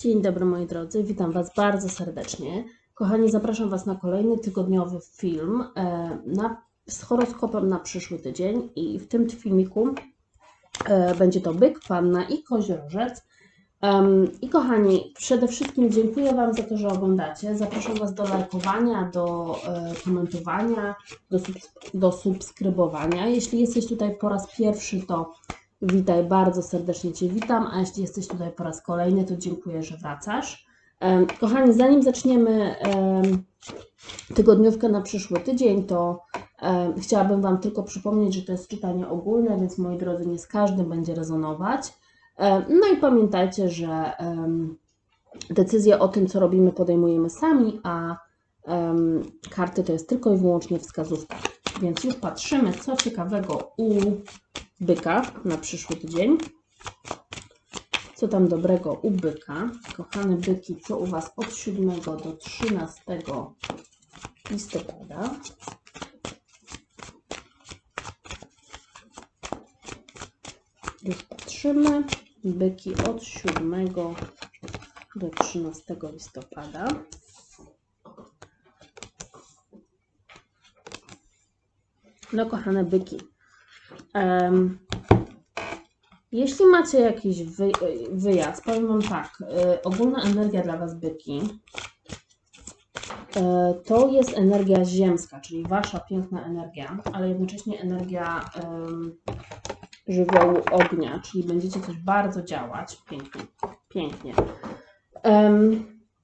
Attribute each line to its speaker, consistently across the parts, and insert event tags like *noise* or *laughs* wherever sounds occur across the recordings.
Speaker 1: Dzień dobry moi drodzy, witam Was bardzo serdecznie. Kochani, zapraszam Was na kolejny tygodniowy film e, na, z horoskopem na przyszły tydzień i w tym filmiku e, będzie to byk, panna i koziorożec. Em, I kochani, przede wszystkim dziękuję Wam za to, że oglądacie. Zapraszam Was do lajkowania, do e, komentowania, do, subs- do subskrybowania. Jeśli jesteś tutaj po raz pierwszy, to Witaj, bardzo serdecznie Cię witam, a jeśli jesteś tutaj po raz kolejny, to dziękuję, że wracasz. Kochani, zanim zaczniemy em, tygodniówkę na przyszły tydzień, to chciałabym Wam tylko przypomnieć, że to jest czytanie ogólne, więc moi drodzy, nie z każdym będzie rezonować. No i pamiętajcie, że decyzję o tym, co robimy, podejmujemy sami, a karty to jest tylko i wyłącznie wskazówka. Więc już patrzymy, co ciekawego u byka na przyszły tydzień. Co tam dobrego u byka? Kochane byki, co u Was od 7 do 13 listopada? Już patrzymy. Byki od 7 do 13 listopada. No, kochane byki. Jeśli macie jakiś wy, wyjazd, powiem Wam tak, y, ogólna energia dla Was byki e, to jest energia ziemska, czyli Wasza piękna energia, ale jednocześnie energia żywiołu ognia, czyli będziecie coś bardzo działać pięknie. pięknie.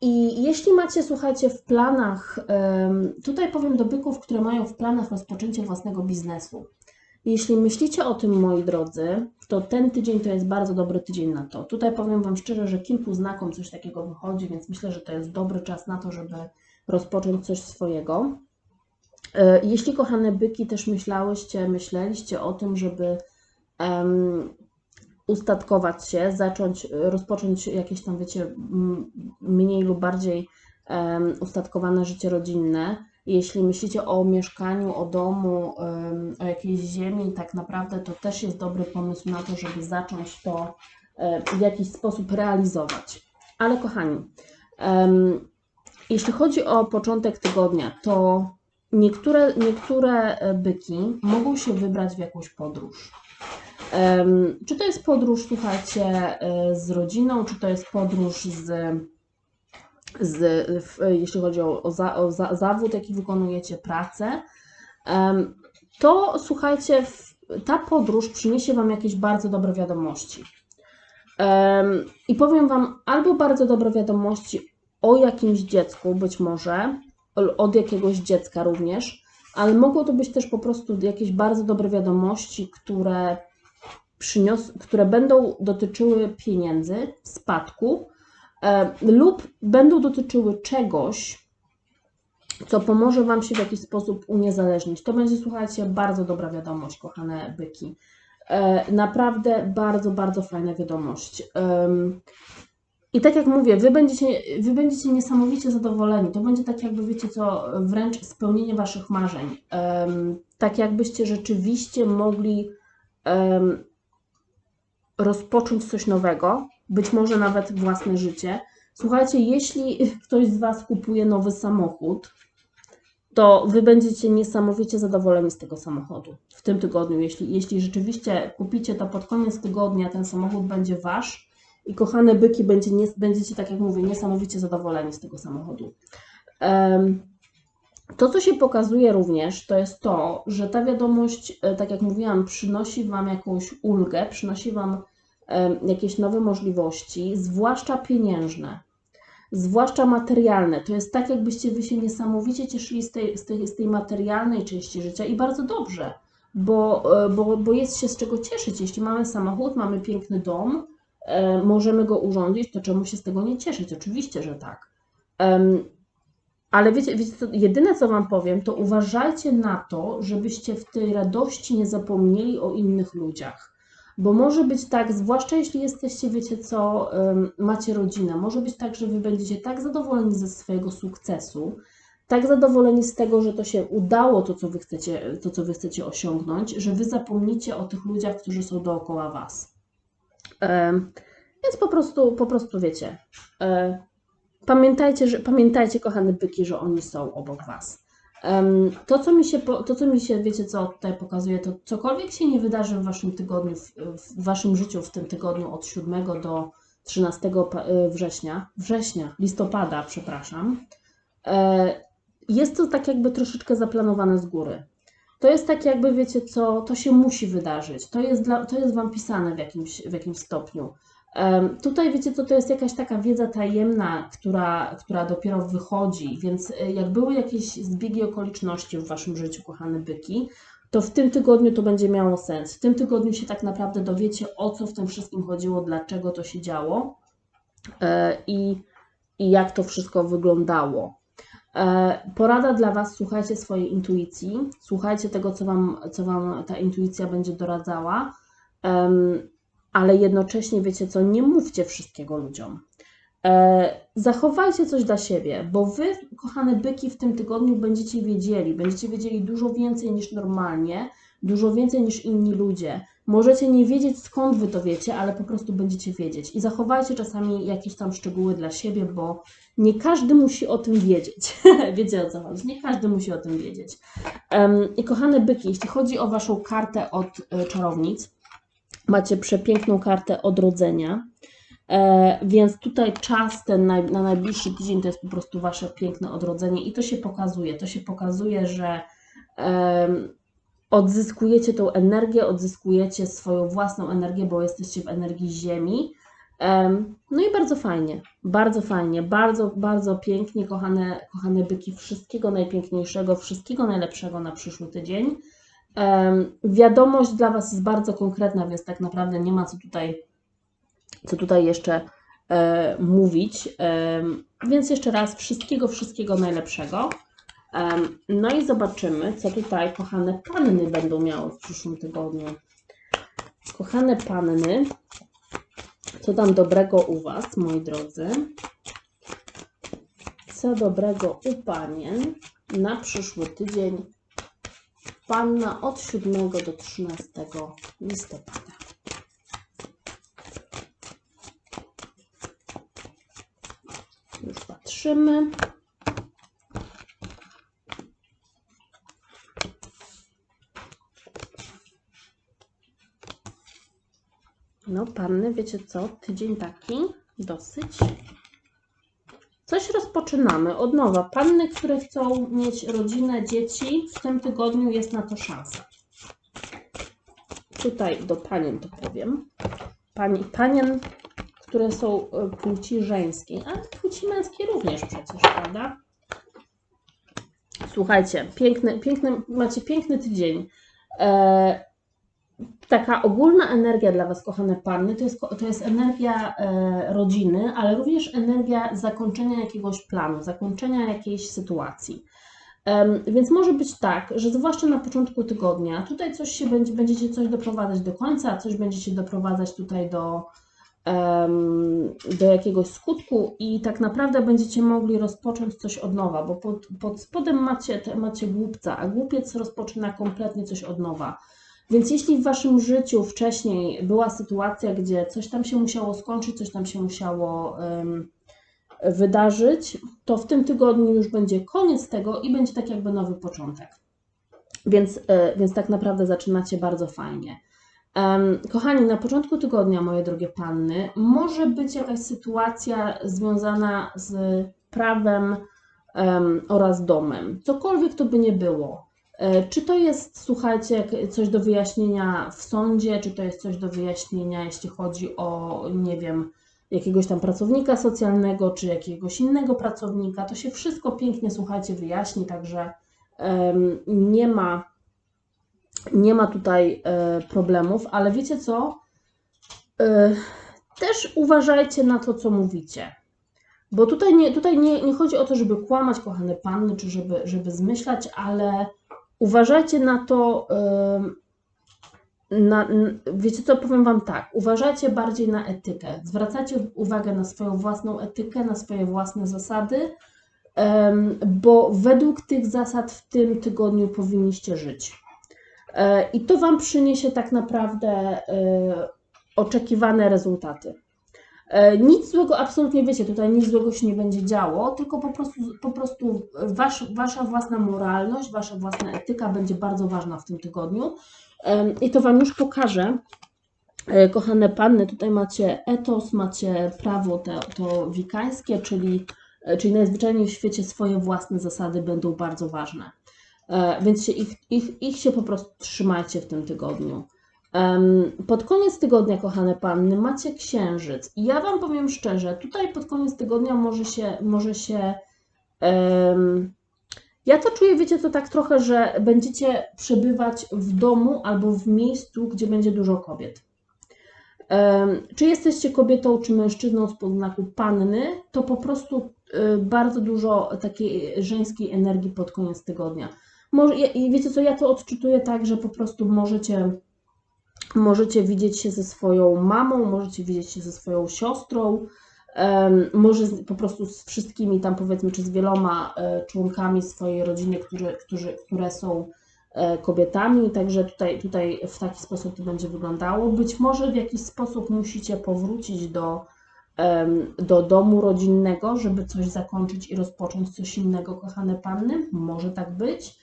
Speaker 1: I jeśli macie, słuchajcie, w planach, tutaj powiem do byków, które mają w planach rozpoczęcie własnego biznesu. Jeśli myślicie o tym, moi drodzy, to ten tydzień to jest bardzo dobry tydzień na to. Tutaj powiem Wam szczerze, że kilku znakom coś takiego wychodzi, więc myślę, że to jest dobry czas na to, żeby rozpocząć coś swojego. E, Jeśli, kochane byki, też myślałyście, myśleliście o tym, żeby em, ustatkować się, zacząć, rozpocząć jakieś tam, wiecie, mniej lub bardziej em, ustatkowane życie rodzinne, jeśli myślicie o mieszkaniu, o domu, o jakiejś ziemi, tak naprawdę to też jest dobry pomysł na to, żeby zacząć to w jakiś sposób realizować. Ale kochani, jeśli chodzi o początek tygodnia, to niektóre, niektóre e, byki mogą się wybrać w jakąś podróż. Czy to jest podróż, słuchajcie, e, z rodziną, czy to jest podróż z z, w, jeśli chodzi o, o, za, o za, zawód, jaki wykonujecie, pracę, to słuchajcie, ta podróż przyniesie Wam jakieś bardzo dobre wiadomości. I powiem Wam albo bardzo dobre wiadomości o jakimś dziecku, być może, od jakiegoś dziecka również, ale mogą to być też po prostu jakieś bardzo dobre wiadomości, które, przynios, które będą dotyczyły pieniędzy, spadku, lub będą dotyczyły czegoś, co pomoże Wam się w jakiś sposób uniezależnić. To będzie, słuchajcie, bardzo dobra wiadomość, kochane byki. E, Naprawdę bardzo, bardzo fajna wiadomość. I tak jak mówię, wy będziecie, wy będziecie niesamowicie zadowoleni. To będzie tak jakby, wiecie co, wręcz spełnienie Waszych marzeń. Em, Tak jakbyście rzeczywiście mogli em, rozpocząć coś nowego, być może nawet własne życie. Słuchajcie, jeśli ktoś z Was kupuje nowy samochód, to Wy będziecie niesamowicie zadowoleni z tego samochodu w tym tygodniu. Jeśli, jeśli rzeczywiście kupicie to pod koniec tygodnia, ten samochód będzie Wasz i kochane byki, będzie, nie, będziecie, tak jak mówię, niesamowicie zadowoleni z tego samochodu. Em, to, co się pokazuje również, to jest to, że ta wiadomość, e, tak jak mówiłam, przynosi Wam jakąś ulgę, przynosi Wam jakieś nowe możliwości, zwłaszcza pieniężne, zwłaszcza materialne. To jest tak, jakbyście Wy się niesamowicie cieszyli z tej, z tej, z tej materialnej części życia i bardzo dobrze, bo, e, bo, bo jest się z czego cieszyć. Jeśli mamy samochód, mamy piękny dom, e, możemy go urządzić, to czemu się z tego nie cieszyć? Oczywiście, że tak. Ale wiecie, wiecie co, jedyne co Wam powiem, to uważajcie na to, żebyście w tej radości nie zapomnieli o innych ludziach. Bo może być tak, zwłaszcza jeśli jesteście, wiecie co, macie rodzinę, może być tak, że Wy będziecie tak zadowoleni ze swojego sukcesu, tak zadowoleni z tego, że to się udało, to co Wy chcecie, to, co wy chcecie osiągnąć, że Wy zapomnicie o tych ludziach, którzy są dookoła Was. Więc po prostu, po prostu wiecie, e, pamiętajcie, że, pamiętajcie, kochane byki, że oni są obok Was. To, co mi się, to, co mi się, wiecie, co tutaj pokazuje, to cokolwiek się nie wydarzy w Waszym tygodniu, w, Waszym życiu w tym tygodniu od 7 do 13 pa- e, września, września, listopada, przepraszam, e, jest to tak jakby troszeczkę zaplanowane z góry. To jest tak jakby, wiecie co, to się musi wydarzyć. To jest, dla, to jest Wam pisane w jakimś, w jakimś stopniu. Tutaj wiecie co, to jest jakaś taka wiedza tajemna, która, która dopiero wychodzi, więc e, jak były jakieś zbiegi okoliczności w Waszym życiu, kochane byki, to w tym tygodniu to będzie miało sens. W tym tygodniu się tak naprawdę dowiecie, o co w tym wszystkim chodziło, dlaczego to się działo e, i, i jak to wszystko wyglądało. E, Porada dla Was, słuchajcie swojej intuicji, słuchajcie tego, co Wam, co wam ta intuicja będzie doradzała, ale jednocześnie wiecie co, nie mówcie wszystkiego ludziom. E, Zachowajcie coś dla siebie, bo Wy, kochane byki, w tym tygodniu będziecie wiedzieli, będziecie wiedzieli dużo więcej niż normalnie, dużo więcej niż inni ludzie. Możecie nie wiedzieć skąd Wy to wiecie, ale po prostu będziecie wiedzieć. I zachowajcie czasami jakieś tam szczegóły dla siebie, bo nie każdy musi o tym wiedzieć. *laughs* Wiecie o co chodzi? Nie każdy musi o tym wiedzieć. I kochane byki, jeśli chodzi o Waszą kartę od e, czarownic, macie przepiękną kartę odrodzenia. E, więc tutaj czas ten naj, na najbliższy tydzień to jest po prostu Wasze piękne odrodzenie i to się pokazuje. To się pokazuje, że odzyskujecie tą energię, odzyskujecie swoją własną energię, bo jesteście w energii Ziemi. Em, No i bardzo fajnie, bardzo fajnie, bardzo, bardzo pięknie, kochane, kochane byki, wszystkiego najpiękniejszego, wszystkiego najlepszego na przyszły tydzień. Wiadomość dla Was jest bardzo konkretna, więc tak naprawdę nie ma co tutaj, co tutaj jeszcze e, mówić. Em, Więc jeszcze raz wszystkiego, wszystkiego najlepszego. Em, No i zobaczymy, co tutaj kochane panny będą miały w przyszłym tygodniu. Kochane panny, co tam dobrego u Was, moi drodzy? Co dobrego u Panien na przyszły tydzień? Panna od 7 do 13 listopada. Już patrzymy. No, panny, wiecie co? Tydzień taki dosyć. Rozpoczynamy od nowa. Panny, które chcą mieć rodzinę, dzieci, w tym tygodniu jest na to szansa. Tutaj do panien to powiem. Pani, panien, które są e, płci żeńskiej, ale płci męskiej również przecież, prawda? Słuchajcie, piękny, piękny, macie piękny tydzień. E, taka ogólna energia dla Was, kochane panny, to jest, to jest energia e, rodziny, ale również energia zakończenia jakiegoś planu, zakończenia jakiejś sytuacji. Em, więc może być tak, że zwłaszcza na początku tygodnia, tutaj coś się będzie, będziecie coś doprowadzać do końca, coś będziecie doprowadzać tutaj do, em, do jakiegoś skutku i tak naprawdę będziecie mogli rozpocząć coś od nowa, bo pod, pod spodem macie, macie głupca, a głupiec rozpoczyna kompletnie coś od nowa. Więc jeśli w waszym życiu wcześniej była sytuacja, gdzie coś tam się musiało skończyć, coś tam się musiało em, wydarzyć, to w tym tygodniu już będzie koniec tego i będzie tak jakby nowy początek. Więc, e, więc tak naprawdę zaczynacie bardzo fajnie. Em, Kochani, na początku tygodnia, moje drogie panny, może być jakaś sytuacja związana z prawem em, oraz domem. Cokolwiek to by nie było. E, Czy to jest, słuchajcie, coś do wyjaśnienia w sądzie, czy to jest coś do wyjaśnienia, jeśli chodzi o, nie wiem, jakiegoś tam pracownika socjalnego, czy jakiegoś innego pracownika, to się wszystko pięknie, słuchajcie, wyjaśni, także em, nie ma, nie ma tutaj e, problemów, ale wiecie co? E, też uważajcie na to, co mówicie. Bo tutaj nie, tutaj nie, nie chodzi o to, żeby kłamać, kochane panny, czy żeby, żeby zmyślać, ale uważajcie na to, na, wiecie co, powiem Wam tak, uważajcie bardziej na etykę, zwracajcie uwagę na swoją własną etykę, na swoje własne zasady, bo według tych zasad w tym tygodniu powinniście żyć. E, I to Wam przyniesie tak naprawdę e, oczekiwane rezultaty. E, Nic złego absolutnie wiecie, tutaj nic złego się nie będzie działo, tylko po prostu, po prostu wasz, wasza własna moralność, wasza własna etyka będzie bardzo ważna w tym tygodniu. I to Wam już pokażę. E, Kochane panny, tutaj macie etos, macie prawo te, to wikańskie, czyli, e, czyli najzwyczajniej w świecie swoje własne zasady będą bardzo ważne. Więc się ich, ich, ich się po prostu trzymajcie w tym tygodniu. Pod koniec tygodnia, kochane panny, macie księżyc. I ja Wam powiem szczerze, tutaj pod koniec tygodnia może się, może się em, ja to czuję, wiecie, to tak trochę, że będziecie przebywać w domu albo w miejscu, gdzie będzie dużo kobiet. Em, Czy jesteście kobietą, czy mężczyzną z podznaku panny, to po prostu y, bardzo dużo takiej żeńskiej energii pod koniec tygodnia. Może, i wiecie co, ja to odczytuję tak, że po prostu możecie, możecie widzieć się ze swoją mamą, możecie widzieć się ze swoją siostrą, może po prostu z wszystkimi tam powiedzmy, czy z wieloma e, członkami swojej rodziny, którzy, którzy, które są e, kobietami, także tutaj, tutaj w taki sposób to będzie wyglądało. Być może w jakiś sposób musicie powrócić do, do domu rodzinnego, żeby coś zakończyć i rozpocząć coś innego, kochane panny. Może tak być.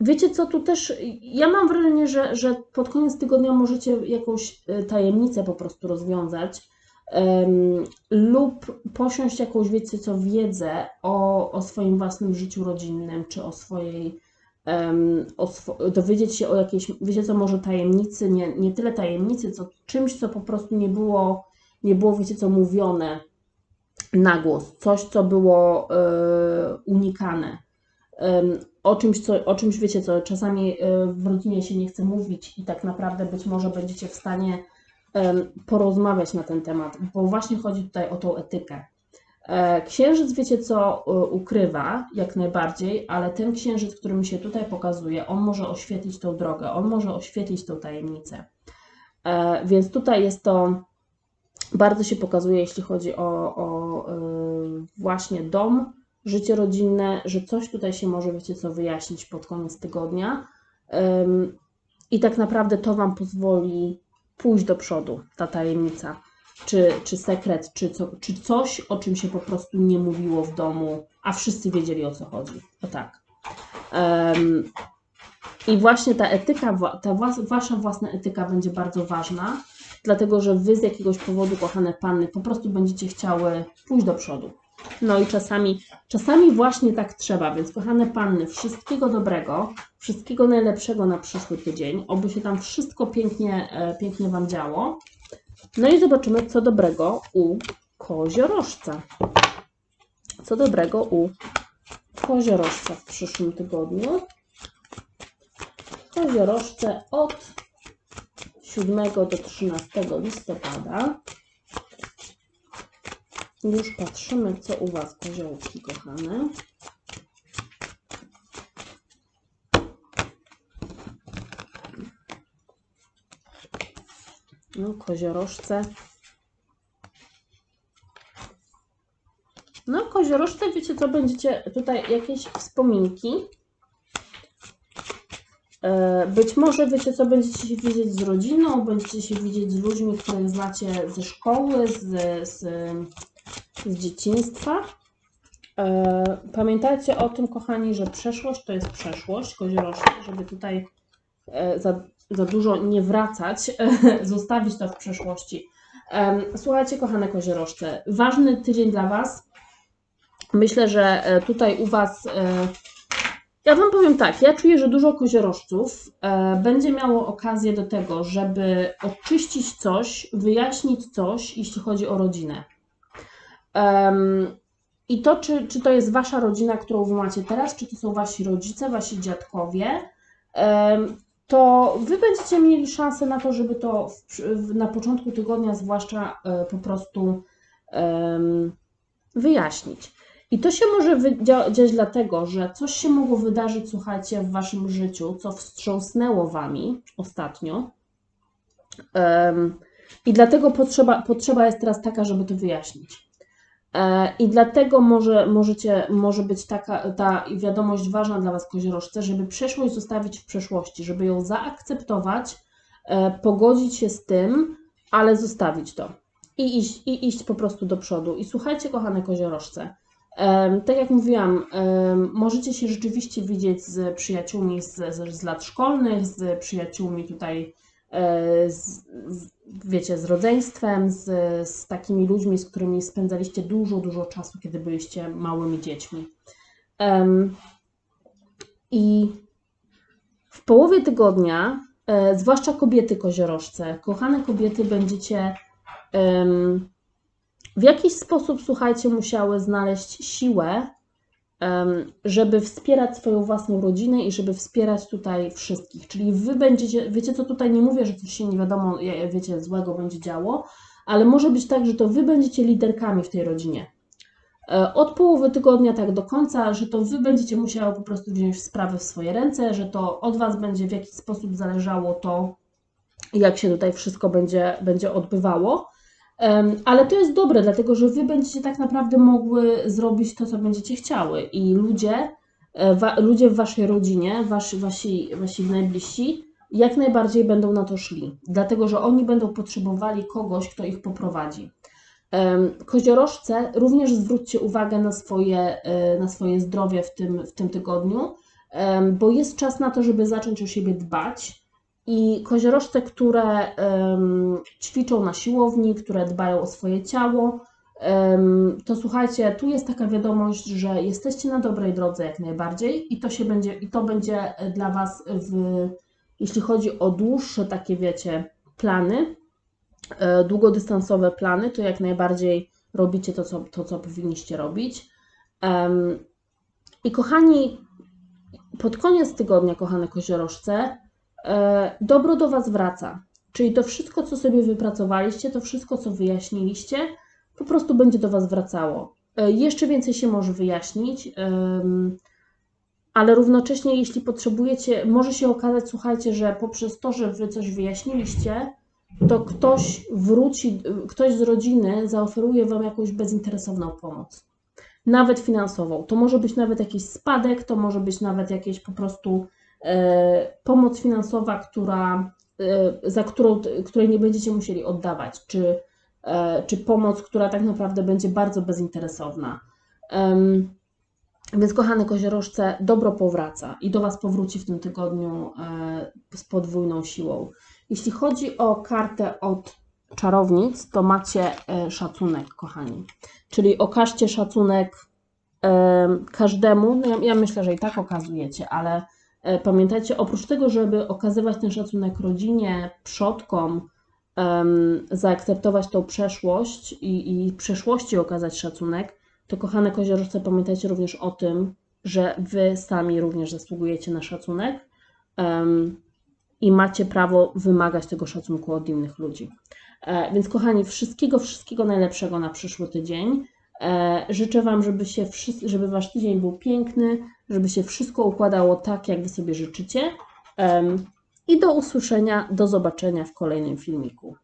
Speaker 1: Wiecie co, tu też ja mam wrażenie, że, że pod koniec tygodnia możecie jakąś e, tajemnicę po prostu rozwiązać em, lub posiąść jakąś, wiecie co, wiedzę o, o swoim własnym życiu rodzinnym, czy o swojej, em, o swo- dowiedzieć się o jakiejś, wiecie co, może tajemnicy, nie, nie tyle tajemnicy, co czymś, co po prostu nie było, nie było, wiecie co, mówione na głos, coś, co było e, unikane o czymś, co, o czymś wiecie, co czasami e, w rodzinie się nie chce mówić i tak naprawdę być może będziecie w stanie porozmawiać na ten temat, bo właśnie chodzi tutaj o tą etykę. E, Księżyc, wiecie co, e, ukrywa jak najbardziej, ale ten księżyc, który mi się tutaj pokazuje, on może oświetlić tą drogę, on może oświetlić tą tajemnicę. E, Więc tutaj jest to, bardzo się pokazuje, jeśli chodzi o, o e, właśnie dom, życie rodzinne, że coś tutaj się może, wiecie co, wyjaśnić pod koniec tygodnia. I tak naprawdę to Wam pozwoli pójść do przodu, ta tajemnica, czy, czy sekret, czy, co, czy coś, o czym się po prostu nie mówiło w domu, a wszyscy wiedzieli o co chodzi. O tak. I właśnie ta etyka, ta was- Wasza własna etyka będzie bardzo ważna, dlatego że Wy z jakiegoś powodu, kochane panny, po prostu będziecie chciały pójść do przodu. No i czasami, czasami właśnie tak trzeba, więc kochane panny, wszystkiego dobrego, wszystkiego najlepszego na przyszły tydzień, oby się tam wszystko pięknie, e, pięknie Wam działo. No i zobaczymy, co dobrego u koziorożca. Co dobrego u koziorożca w przyszłym tygodniu. Koziorożce od 7 do 13 listopada. Już patrzymy, co u Was, koziołki kochane. No, koziorożce. No, koziorożce, wiecie co, będziecie tutaj jakieś wspominki. E, Być może, wiecie co, będziecie się widzieć z rodziną, będziecie się widzieć z ludźmi, których znacie ze szkoły, z, z, z dzieciństwa. E, Pamiętajcie o tym, kochani, że przeszłość to jest przeszłość, koziorożce, żeby tutaj e, za, za dużo nie wracać, *laughs* zostawić to w przeszłości. Słuchajcie, kochane koziorożce, ważny tydzień dla Was. Myślę, że e, tutaj u Was, e, ja Wam powiem tak, ja czuję, że dużo koziorożców e, będzie miało okazję do tego, żeby oczyścić coś, wyjaśnić coś, jeśli chodzi o rodzinę. I to, czy, czy to jest Wasza rodzina, którą Wy macie teraz, czy to są Wasi rodzice, Wasi dziadkowie, to Wy będziecie mieli szansę na to, żeby to w, na początku tygodnia zwłaszcza e, po prostu wyjaśnić. I to się może dziać dlatego, że coś się mogło wydarzyć, słuchajcie, w Waszym życiu, co wstrząsnęło Wami ostatnio. I dlatego potrzeba, potrzeba jest teraz taka, żeby to wyjaśnić. E, I dlatego może, możecie, może być taka ta wiadomość ważna dla Was, koziorożce, żeby przeszłość zostawić w przeszłości, żeby ją zaakceptować, e, pogodzić się z tym ale zostawić to i iść, i iść po prostu do przodu. I słuchajcie, kochane koziorożce, em, tak jak mówiłam, możecie się rzeczywiście widzieć z przyjaciółmi z, z, lat szkolnych, z przyjaciółmi tutaj, e, z, z, wiecie, z rodzeństwem, z, z takimi ludźmi, z którymi spędzaliście dużo, dużo czasu, kiedy byliście małymi dziećmi. Em, I w połowie tygodnia, e, zwłaszcza kobiety koziorożce, kochane kobiety, będziecie em, w jakiś sposób, słuchajcie, musiały znaleźć siłę, żeby wspierać swoją własną rodzinę i żeby wspierać tutaj wszystkich. Czyli wy będziecie, wiecie co, tutaj nie mówię, że coś się nie wiadomo, wiecie, złego będzie działo, ale może być tak, że to wy będziecie liderkami w tej rodzinie. E, Od połowy tygodnia tak do końca, że to wy będziecie musiały po prostu wziąć sprawy w swoje ręce, że to od was będzie w jakiś sposób zależało to, jak się tutaj wszystko będzie, będzie odbywało. Ale to jest dobre, dlatego że wy będziecie tak naprawdę mogły zrobić to, co będziecie chciały. I ludzie, e, wa, ludzie w waszej rodzinie, wasi, wasi, wasi najbliżsi, jak najbardziej będą na to szli, dlatego że oni będą potrzebowali kogoś, kto ich poprowadzi. Koziorożce, również zwróćcie uwagę na swoje, e, na swoje zdrowie w tym, w tym tygodniu, bo jest czas na to, żeby zacząć o siebie dbać. I koziorożce, które ćwiczą na siłowni, które dbają o swoje ciało, to słuchajcie, tu jest taka wiadomość, że jesteście na dobrej drodze jak najbardziej i to się będzie, i to będzie dla Was w, jeśli chodzi o dłuższe takie, wiecie, plany, e, długodystansowe plany, to jak najbardziej robicie to, co, to, co powinniście robić. I kochani, pod koniec tygodnia, kochane koziorożce, dobro do Was wraca. Czyli to wszystko, co sobie wypracowaliście, to wszystko, co wyjaśniliście, po prostu będzie do Was wracało. E, Jeszcze więcej się może wyjaśnić, ale równocześnie, jeśli potrzebujecie, może się okazać, słuchajcie, że poprzez to, że Wy coś wyjaśniliście, to ktoś wróci, ktoś z rodziny zaoferuje Wam jakąś bezinteresowną pomoc. Nawet finansową. To może być nawet jakiś spadek, to może być nawet jakieś po prostu e, pomoc finansowa, która, e, za którą, której nie będziecie musieli oddawać, czy, e, czy pomoc, która tak naprawdę będzie bardzo bezinteresowna. Więc kochane koziorożce, dobro powraca i do Was powróci w tym tygodniu e, z podwójną siłą. Jeśli chodzi o kartę od czarownic, to macie e, szacunek, kochani. Czyli okażcie szacunek e, każdemu. No ja, ja myślę, że i tak okazujecie, ale e, pamiętajcie, oprócz tego, żeby okazywać ten szacunek rodzinie, przodkom, em, zaakceptować tą przeszłość i, i przeszłości okazać szacunek, to kochane koziorożce, pamiętajcie również o tym, że Wy sami również zasługujecie na szacunek em, i macie prawo wymagać tego szacunku od innych ludzi. E, Więc kochani, wszystkiego, wszystkiego najlepszego na przyszły tydzień. E, Życzę Wam, żeby, się żeby Wasz tydzień był piękny, żeby się wszystko układało tak, jak Wy sobie życzycie. I do usłyszenia, do zobaczenia w kolejnym filmiku.